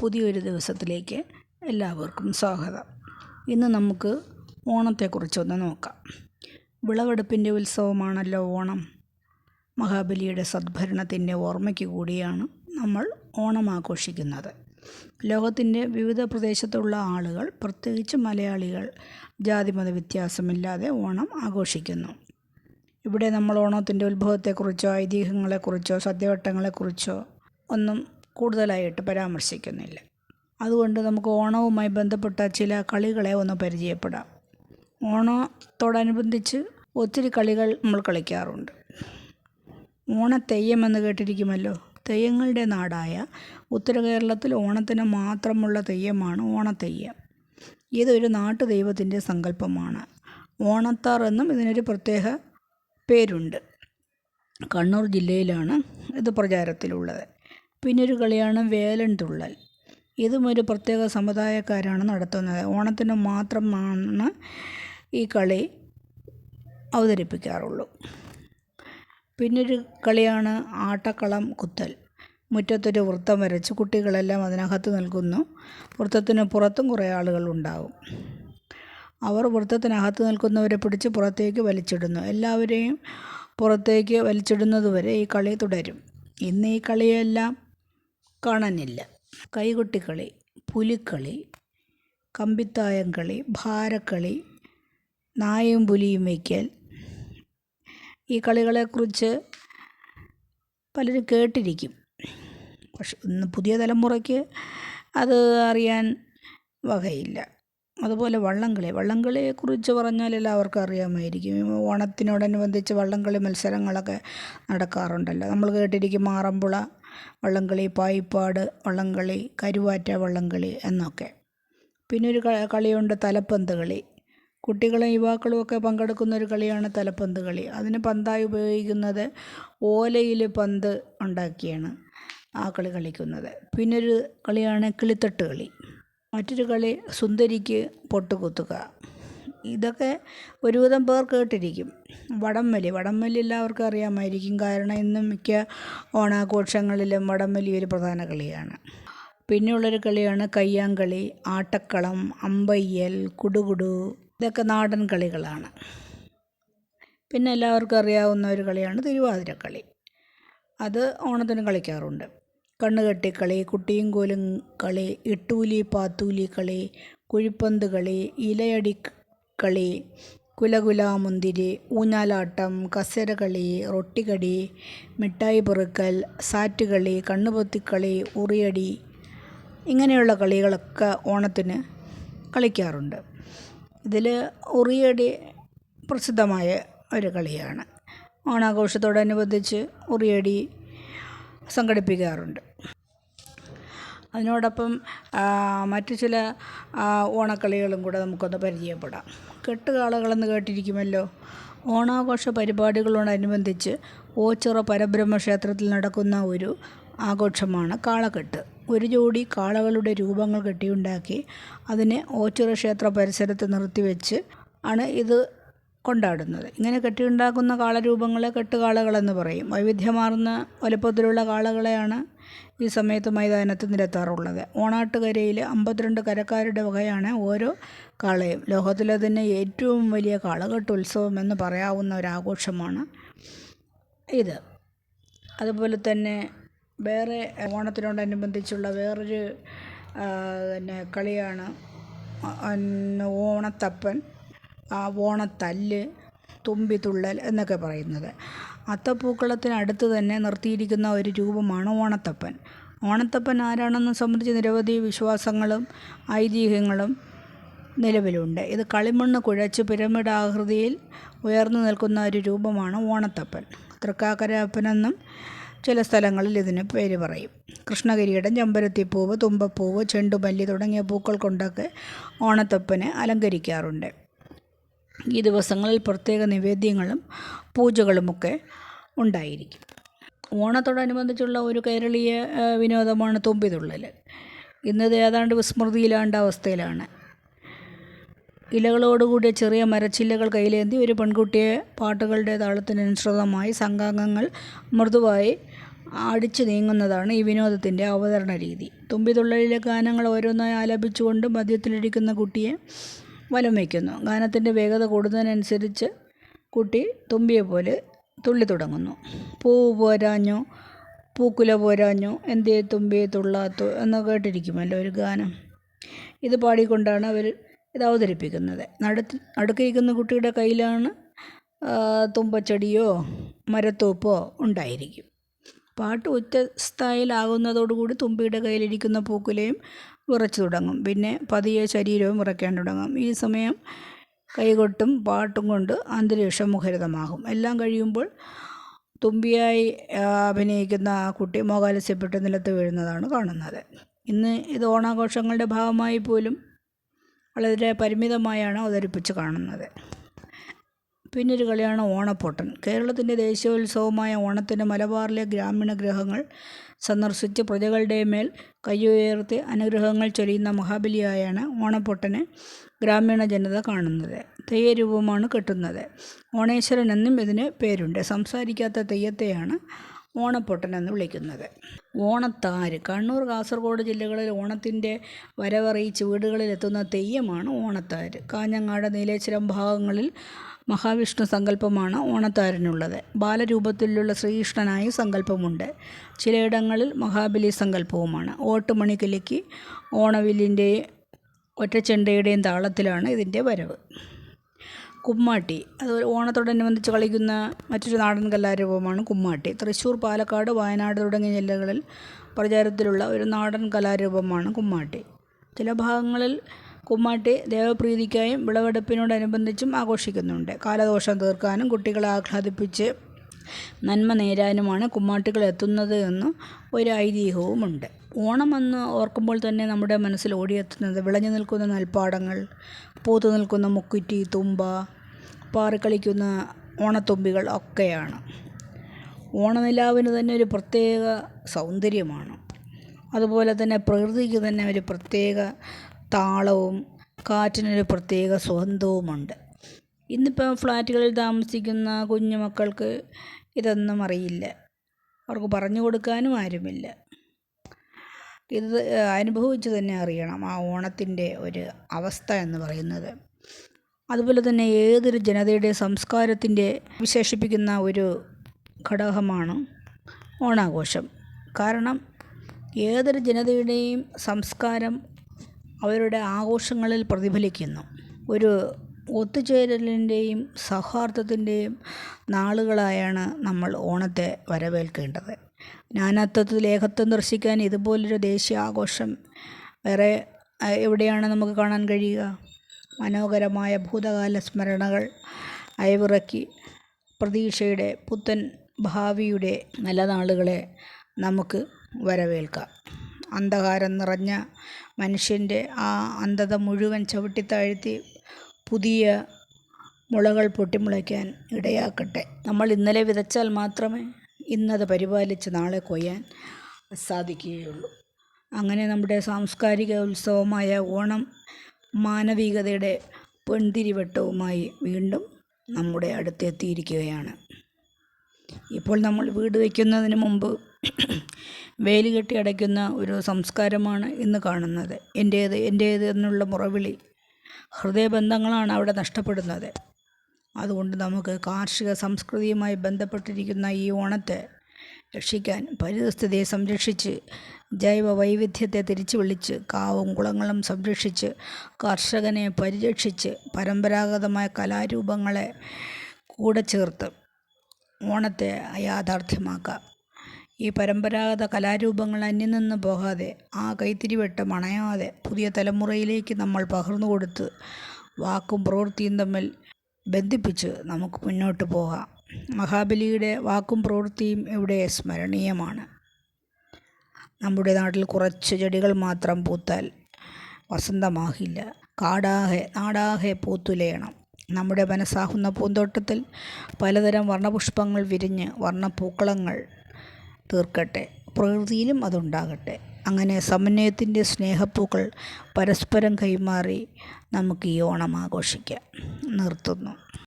പുതിയൊരു ദിവസത്തിലേക്ക് എല്ലാവർക്കും സ്വാഗതം. ഇന്ന് നമുക്ക് ഓണത്തെക്കുറിച്ചൊന്ന് നോക്കാം. വിളവെടുപ്പിന്റെ ഉത്സവമാണല്ലോ ഓണം. മഹാബലിയുടെ സദ്ഭരണത്തിന്റെ ഓർമ്മയ്ക്ക് കൂടിയാണ് നമ്മൾ ഓണം ആഘോഷിക്കുന്നത്. ലോകത്തിന്റെ വിവിധ പ്രദേശത്തുള്ള ആളുകൾ പ്രത്യേകിച്ച് മലയാളികൾ ജാതിമത വ്യത്യാസമില്ലാതെ ഓണം ആഘോഷിക്കുന്നു. ഇവിടെ നമ്മൾ ഓണത്തിന്റെ ഉത്ഭവത്തെക്കുറിച്ചോ ഐതിഹ്യങ്ങളെക്കുറിച്ചോ സദ്യവട്ടങ്ങളെക്കുറിച്ചോ ഒന്നും കൂടുതലായിട്ട് പരാമർശിക്കുന്നില്ല. അതുകൊണ്ട് നമുക്ക് ഓണവുമായി ബന്ധപ്പെട്ട ചില കളികളെ ഒന്ന് പരിചയപ്പെടാം. ഓണത്തോടനുബന്ധിച്ച് ഒത്തിരി കളികൾ നമ്മൾ കളിക്കാറുണ്ട്. ഓണത്തെയ്യം എന്ന് കേട്ടിരിക്കുമല്ലോ? തെയ്യങ്ങളുടെ നാടായ ഉത്തര കേരളത്തിൽ ഓണത്തിന് മാത്രമുള്ള തെയ്യമാണ് ഓണത്തെയ്യം. ഇതൊരു നാട്ടു ദൈവത്തിന്റെ സങ്കല്പമാണ്. ഓണത്താർ എന്നും ഇതിനൊരു പ്രത്യേക പേരുണ്ട്. കണ്ണൂർ ജില്ലയിലാണ് ഇത് പ്രചാരത്തിലുള്ളത്. പിന്നെ ഒരു കളിയാണ് വേലൻ തുള്ളൽ. ഇതും ഒരു പ്രത്യേക സമുദായക്കാരാണ് നടത്തുന്നത്. ഓണത്തിന് മാത്രമാണ് ഈ കളി അവതരിപ്പിക്കാറുള്ളൂ. പിന്നൊരു കളിയാണ് ആട്ടക്കളം കുത്തൽ. മുറ്റത്തൊരു വൃത്തം വരച്ച് കുട്ടികളെല്ലാം അതിനകത്ത് നിൽക്കുന്നു. വൃത്തത്തിന് പുറത്തും കുറേ ആളുകൾ ഉണ്ടാകും അവർ വൃത്തത്തിനകത്ത് നിൽക്കുന്നവരെ പിടിച്ച് പുറത്തേക്ക് വലിച്ചിടുന്നു. എല്ലാവരെയും പുറത്തേക്ക് വലിച്ചിടുന്നതുവരെ ഈ കളി തുടരും. ഇന്ന് ഈ കളിയെല്ലാം കാണാനില്ല. കൈകൊട്ടിക്കളി പുലിക്കളി കമ്പിത്തായം കളി ഭാരക്കളി നായും പുലിയും വയ്ക്കൽ. ഈ കളികളെക്കുറിച്ച് പലരും കേട്ടിരിക്കും. പക്ഷെ ഇന്ന് പുതിയ തലമുറയ്ക്ക് അത് അറിയാൻ വകയില്ല. അതുപോലെ വള്ളംകളി. വള്ളംകളിയെക്കുറിച്ച് പറഞ്ഞാൽ എല്ലാവർക്കും അറിയാമായിരിക്കും. ഓണത്തിനോടനുബന്ധിച്ച് വള്ളംകളി മത്സരങ്ങളൊക്കെ നടക്കാറുണ്ടല്ലോ. നമ്മൾ കേട്ടിരിക്കും മാറമ്പുള വള്ളംകളി പായിപ്പാട് വള്ളംകളി കരുവാറ്റ വള്ളംകളി എന്നൊക്കെ. പിന്നെ ഒരു കളിയുണ്ട് തലപ്പന്ത് കളി കുട്ടികളും യുവാക്കളും ഒക്കെ പങ്കെടുക്കുന്ന ഒരു കളിയാണ് തലപ്പന്ത് കളി അതിന് പന്തായി ഉപയോഗിക്കുന്നത് ഓലയിൽ പന്ത് ഉണ്ടാക്കിയാണ് ആ കളി കളിക്കുന്നത്. പിന്നൊരു കളിയാണ് കിളിത്തട്ട് കളി. മറ്റൊരു കളി സുന്ദരിക്ക് പൊട്ട് കുത്തുക ഇതൊക്കെ ഒരുവിധം പേർ കേട്ടിരിക്കും. വടംവലി വടംവലി എല്ലാവർക്കും അറിയാമായിരിക്കും. കാരണം ഇന്നും മിക്ക ഓണാഘോഷങ്ങളിലും വടംവലി ഒരു പ്രധാന കളിയാണ്. പിന്നെയുള്ളൊരു കളിയാണ് കയ്യാങ്കളി ആട്ടക്കളം അമ്പയ്യൽ കുടുകുടു ഇതൊക്കെ നാടൻ കളികളാണ്. പിന്നെ എല്ലാവർക്കും അറിയാവുന്ന ഒരു കളിയാണ് തിരുവാതിരക്കളി അത് ഓണത്തിന് കളിക്കാറുണ്ട്. കണ്ണുകെട്ടിക്കളി കുട്ടിയും കോലും കളി ഇട്ടൂലി പാത്തൂലി കളി കുഴിപ്പന്ത് കളി ഇലയടി കളി കുലകുലാമുന്തിരി ഊഞ്ഞാലാട്ടം കസേരകളി റൊട്ടിക്കടി മിഠായി പെറുക്കൽ സാറ്റുകളി കണ്ണുപൊത്തിക്കളി ഉറിയടി ഇങ്ങനെയുള്ള കളികളൊക്കെ ഓണത്തിന് കളിക്കാറുണ്ട്. ഇതിൽ ഉറിയടി പ്രസിദ്ധമായ ഒരു കളിയാണ്. ഓണാഘോഷത്തോടനുബന്ധിച്ച് ഉറിയടി സംഘടിപ്പിക്കാറുണ്ട്. അതിനോടൊപ്പം മറ്റു ചില ഓണക്കളികളും കൂടെ നമുക്കൊന്ന് പരിചയപ്പെടാം. കെട്ടുകാളകളെന്ന് കേട്ടിരിക്കുമല്ലോ. ഓണാഘോഷ പരിപാടികളോടനുബന്ധിച്ച് ഓച്ചിറ പരബ്രഹ്മ ക്ഷേത്രത്തിൽ നടക്കുന്ന ഒരു ആഘോഷമാണ് കാളകെട്ട് ഒരു ജോഡി കാളകളുടെ രൂപങ്ങൾ കെട്ടിയുണ്ടാക്കി അതിനെ ഓച്ചിറ ക്ഷേത്ര പരിസരത്ത് നിർത്തിവെച്ച് ആണ് ഇത് കൊണ്ടാടുന്നത്. ഇങ്ങനെ കെട്ടിയുണ്ടാക്കുന്ന കാളരൂപങ്ങളെ കെട്ടുകാളകളെന്ന് പറയും. വൈവിധ്യമാർന്ന വലുപ്പത്തിലുള്ള കാളകളെയാണ് ഈ സമയത്ത് മൈതാനത്ത് നിരത്താറുള്ളത്. ഓണാട്ടുകരയിൽ അമ്പത്തിരണ്ട് കരക്കാരുടെ വകയാണ് ഓരോ കാളയും. ലോകത്തിലെ തന്നെ ഏറ്റവും വലിയ കാളകെട്ട് ഉത്സവം എന്ന് പറയാവുന്ന ഒരാഘോഷമാണ് ഇത്. അതുപോലെ തന്നെ വേറെ ഓണത്തിനോടനുബന്ധിച്ചുള്ള വേറൊരു പിന്നെ കളിയാണ് ഓണത്തപ്പൻ. ഓണത്തല്ല് തുമ്പിതുള്ളൽ എന്നൊക്കെ പറയുന്നത്. അത്തപ്പൂക്കളത്തിനടുത്ത് തന്നെ നിർത്തിയിരിക്കുന്ന ഒരു രൂപമാണ് ഓണത്തപ്പൻ. ഓണത്തപ്പൻ ആരാണെന്ന് സംബന്ധിച്ച് നിരവധി വിശ്വാസങ്ങളും ഐതിഹ്യങ്ങളും നിലവിലുണ്ട്. ഇത് കളിമണ്ണ് കുഴച്ച് പിരമിഡ് ആകൃതിയിൽ ഉയർന്നു നിൽക്കുന്ന ഒരു രൂപമാണ് ഓണത്തപ്പൻ. തൃക്കാക്കരപ്പനെന്നും ചില സ്ഥലങ്ങളിൽ ഇതിന് പേര് പറയും. കൃഷ്ണകിരീടം ചെമ്പരത്തിപ്പൂവ് തുമ്പപ്പൂവ് ചെണ്ടുമല്ലി തുടങ്ങിയ പൂക്കൾ കൊണ്ടൊക്കെ ഓണത്തപ്പനെ അലങ്കരിക്കാറുണ്ട്. ഈ ദിവസങ്ങളിൽ പ്രത്യേക നിവേദ്യങ്ങളും പൂജകളുമൊക്കെ ഉണ്ടായിരിക്കും. ഓണത്തോടനുബന്ധിച്ചുള്ള ഒരു കേരളീയ വിനോദമാണ് തുമ്പിതുള്ളൽ. ഇന്നത് ഏതാണ്ട് വിസ്മൃതിയിലാണ്ട അവസ്ഥയിലാണ്. ഇലകളോടുകൂടിയ ചെറിയ മരച്ചില്ലകൾ കയ്യിലേന്തി ഒരു പെൺകുട്ടിയെ പാട്ടുകളുടെ താളത്തിനനുസൃതമായി സംഘാംഗങ്ങൾ മൃദുവായി അടിച്ചു നീങ്ങുന്നതാണ് ഈ വിനോദത്തിന്റെ അവതരണ രീതി തുമ്പിതുള്ളലിലെ ഗാനങ്ങൾ ഓരോന്നായി ആലപിച്ചുകൊണ്ട് മദ്യത്തിലിരിക്കുന്ന കുട്ടിയെ വലം വയ്ക്കുന്നു. ഗാനത്തിന്റെ വേഗത കൂടുന്നതിനനുസരിച്ച് കുട്ടി തുമ്പിയെ പോലെ തുള്ളി തുടങ്ങുന്നു. പൂവ് പോരാഞ്ഞു പൂക്കുല പോരാഞ്ഞു എന്തേ തുമ്പിയെ തുള്ളാത്തു എന്ന് കേട്ടിരിക്കുമല്ലോ ഒരു ഗാനം. ഇത് പാടിക്കൊണ്ടാണ് അവർ ഇത് അവതരിപ്പിക്കുന്നത്. നടുക്ക് നടുക്കിരിക്കുന്ന കുട്ടിയുടെ കയ്യിലാണ് തുമ്പച്ചെടിയോ മരത്തോപ്പോ ഉണ്ടായിരിക്കും. പാട്ട് ഉച്ച സ്ഥായിലാകുന്നതോടുകൂടി തുമ്പിയുടെ കയ്യിലിരിക്കുന്ന പൂക്കുലയും വിറച്ചു തുടങ്ങും. പിന്നെ പതിയെ ശരീരവും വിറയ്ക്കാൻ തുടങ്ങും. ഈ സമയം കൈകൊട്ടും പാട്ടും കൊണ്ട് അന്തരീക്ഷം മുഖരിതമാകും. എല്ലാം കഴിയുമ്പോൾ തുമ്പിയായി അഭിനയിക്കുന്ന ആ കുട്ടി മോകാലസ്യപ്പെട്ട് നിലത്ത് വീഴുന്നതാണ് കാണുന്നത്. ഇന്ന് ഇത് ഓണാഘോഷങ്ങളുടെ ഭാഗമായി പോലും വളരെ പരിമിതമായാണ് അവതരിപ്പിച്ച് കാണുന്നത്. പിന്നൊരു കളിയാണ് ഓണപ്പൊട്ടൻ. കേരളത്തിന്റെ ദേശീയോത്സവമായ ഓണത്തിന് മലബാറിലെ ഗ്രാമീണ ഗ്രഹങ്ങൾ സന്ദർശിച്ച് പ്രജകളുടെ മേൽ കയ്യുയർത്തി അനുഗ്രഹങ്ങൾ ചൊരിയുന്ന മഹാബലിയായാണ് ഓണപ്പൊട്ടനെ ഗ്രാമീണ ജനത കാണുന്നത്. തെയ്യരൂപമാണ് കെട്ടുന്നത്. ഓണേശ്വരൻ എന്നും ഇതിന് പേരുണ്ട്. സംസാരിക്കാത്ത തെയ്യത്തെയാണ് ഓണപ്പൊട്ടൻ എന്ന് വിളിക്കുന്നത്. ഓണത്താര്. കണ്ണൂർ കാസർഗോഡ് ജില്ലകളിൽ ഓണത്തിന്റെ വരവറിയിച്ച് വീടുകളിലെത്തുന്ന തെയ്യമാണ് ഓണത്താര്. കാഞ്ഞങ്ങാട് നീലേശ്വരം ഭാഗങ്ങളിൽ മഹാവിഷ്ണു സങ്കല്പമാണ് ഓണത്താരനുള്ളത്. ബാലരൂപത്തിലുള്ള ശ്രീകൃഷ്ണനായി സങ്കല്പമുണ്ട്. ചിലയിടങ്ങളിൽ മഹാബലി സങ്കല്പവുമാണ്. ഓട്ടുമണി കിലുക്കി ഓണവില്ലിന്റെയും ഒറ്റച്ചെണ്ടയുടെയും താളത്തിലാണ് ഇതിന്റെ വരവ്. കുമ്മാട്ടി. അത് ഓണത്തോടനുബന്ധിച്ച് കളിക്കുന്ന മറ്റൊരു നാടൻ കലാരൂപമാണ് കുമ്മാട്ടി. തൃശ്ശൂർ പാലക്കാട് വയനാട് തുടങ്ങിയ ജില്ലകളിൽ പ്രചാരത്തിലുള്ള ഒരു നാടൻ കലാരൂപമാണ് കുമ്മാട്ടി. ചില ഭാഗങ്ങളിൽ കുമ്മാട്ടി ദേവപ്രീതിക്കായും വിളവെടുപ്പിനോടനുബന്ധിച്ചും ആഘോഷിക്കുന്നുണ്ട്. കാലദോഷം തീർക്കാനും കുട്ടികളെ ആഹ്ലാദിപ്പിച്ച് നന്മ നേരാനുമാണ് കുമ്മാട്ടികൾ എത്തുന്നത് എന്ന് ഒരു ഐതിഹ്യവുമുണ്ട്. ഓണമെന്ന് ഓർക്കുമ്പോൾ തന്നെ നമ്മുടെ മനസ്സിൽ ഓടിയെത്തുന്നത് വിളഞ്ഞു നിൽക്കുന്ന നെൽപ്പാടങ്ങൾ പൂത്തു നിൽക്കുന്ന മുക്കുറ്റി തുമ്പ പാറിക്കളിക്കുന്ന ഓണത്തുമ്പികൾ ഒക്കെയാണ്. ഓണനിലാവിന് തന്നെ ഒരു പ്രത്യേക സൗന്ദര്യമാണ്. അതുപോലെ തന്നെ പ്രകൃതിക്ക് തന്നെ ഒരു പ്രത്യേക താളവും കാറ്റിനൊരു പ്രത്യേക സുഗന്ധവുമുണ്ട് ഇന്നിപ്പോൾ ഫ്ലാറ്റുകളിൽ താമസിക്കുന്ന കുഞ്ഞു മക്കൾക്ക് ഇതൊന്നും അറിയില്ല. അവർക്ക് പറഞ്ഞു കൊടുക്കാനും ആരുമില്ല. ഇത് അനുഭവിച്ച് തന്നെ അറിയണം ആ ഓണത്തിന്റെ ഒരു അവസ്ഥ എന്ന് പറയുന്നത്. അതുപോലെ തന്നെ ഏതൊരു ജനതയുടെ സംസ്കാരത്തിന്റെ വിശേഷിപ്പിക്കുന്ന ഒരു ഘടകമാണ് ഓണാഘോഷം. കാരണം ഏതൊരു ജനതയുടെയും സംസ്കാരം അവരുടെ ആഘോഷങ്ങളിൽ പ്രതിഫലിക്കുന്നു. ഒരു ഒത്തുചേരലിന്റെയും സൗഹാർദ്ദത്തിന്റെയും നാളുകളായാണ് നമ്മൾ ഓണത്തെ വരവേൽക്കേണ്ടത്. നാനാത്വത്തിൽ ഏകത്വം ദർശിക്കാൻ ഇതുപോലൊരു ദേശീയ ആഘോഷം വേറെ എവിടെയാണ് നമുക്ക് കാണാൻ കഴിയുക? മനോഹരമായ ഭൂതകാല സ്മരണകൾ അയവിറക്കി പ്രതീക്ഷയുടെ പുത്തൻ ഭാവിയുടെ നല്ല നാളുകളെ നമുക്ക് വരവേൽക്കാം. അന്ധകാരം നിറഞ്ഞ മനുഷ്യന്റെ ആ അന്ധത മുഴുവൻ ചവിട്ടിത്താഴ്ത്തി പുതിയ മുളകൾ പൊട്ടിമുളയ്ക്കാൻ ഇടയാക്കട്ടെ. നമ്മൾ ഇന്നലെ വിതച്ചാൽ മാത്രമേ ഇന്നത് പരിപാലിച്ച് നാളെ കൊയ്യാൻ സാധിക്കുകയുള്ളൂ. അങ്ങനെ നമ്മുടെ സാംസ്കാരിക ഉത്സവമായ ഓണം മാനവികതയുടെ പൊൻതിരിവട്ടവുമായി വീണ്ടും നമ്മുടെ അടുത്തെത്തിയിരിക്കുകയാണ് ഇപ്പോൾ നമ്മൾ വീട് വയ്ക്കുന്നതിന് മുമ്പ് വേലി കെട്ടി അടയ്ക്കുന്ന ഒരു സംസ്കാരമാണ് ഇന്ന് കാണുന്നത്. എന്റേത് എന്റേത് എന്നുള്ള മുറവിളി ഹൃദയബന്ധങ്ങളാണ് അവിടെ നഷ്ടപ്പെടുന്നത്. അതുകൊണ്ട് നമുക്ക് കാർഷിക സംസ്കൃതിയുമായി ബന്ധപ്പെട്ടിരിക്കുന്ന ഈ ഓണത്തെ രക്ഷിക്കാൻ പരിസ്ഥിതിയെ സംരക്ഷിച്ച് ജൈവ വൈവിധ്യത്തെ തിരിച്ചു വിളിച്ച് കാവും കുളങ്ങളും സംരക്ഷിച്ച് കർഷകനെ പരിരക്ഷിച്ച് പരമ്പരാഗതമായ കലാരൂപങ്ങളെ കൂടെ ചേർത്ത് ഓണത്തെ യാഥാർത്ഥ്യമാക്കാം. ഈ പരമ്പരാഗത കലാരൂപങ്ങൾ അന്യം നിന്ന് പോകാതെ ആ കൈത്തിരിവെട്ടം അണയാതെ പുതിയ തലമുറയിലേക്ക് നമ്മൾ പകർന്നു കൊടുത്ത് വാക്കും പ്രവൃത്തിയും തമ്മിൽ ബന്ധിപ്പിച്ച് നമുക്ക് മുന്നോട്ട് പോകാം. മഹാബലിയുടെ വാക്കും പ്രവൃത്തിയും ഇവിടെ സ്മരണീയമാണ്. നമ്മുടെ നാട്ടിൽ കുറച്ച് ചെടികൾ മാത്രം പൂത്താൽ വസന്തമാകില്ല. കാടാകെ നാടാകെ പൂത്തുലയണം. നമ്മുടെ മനസ്സാകുന്ന പൂന്തോട്ടത്തിൽ പലതരം വർണപുഷ്പങ്ങൾ വിരിഞ്ഞ് വർണപ്പൂക്കളങ്ങൾ തീർക്കട്ടെ. പ്രകൃതിയിലും അതുണ്ടാകട്ടെ. അങ്ങനെ സമന്വയത്തിന്റെ സ്നേഹപ്പൂക്കൾ പരസ്പരം കൈമാറി നമുക്ക് ഈ ഓണം ആഘോഷിക്കാം. നിർത്തുന്നു.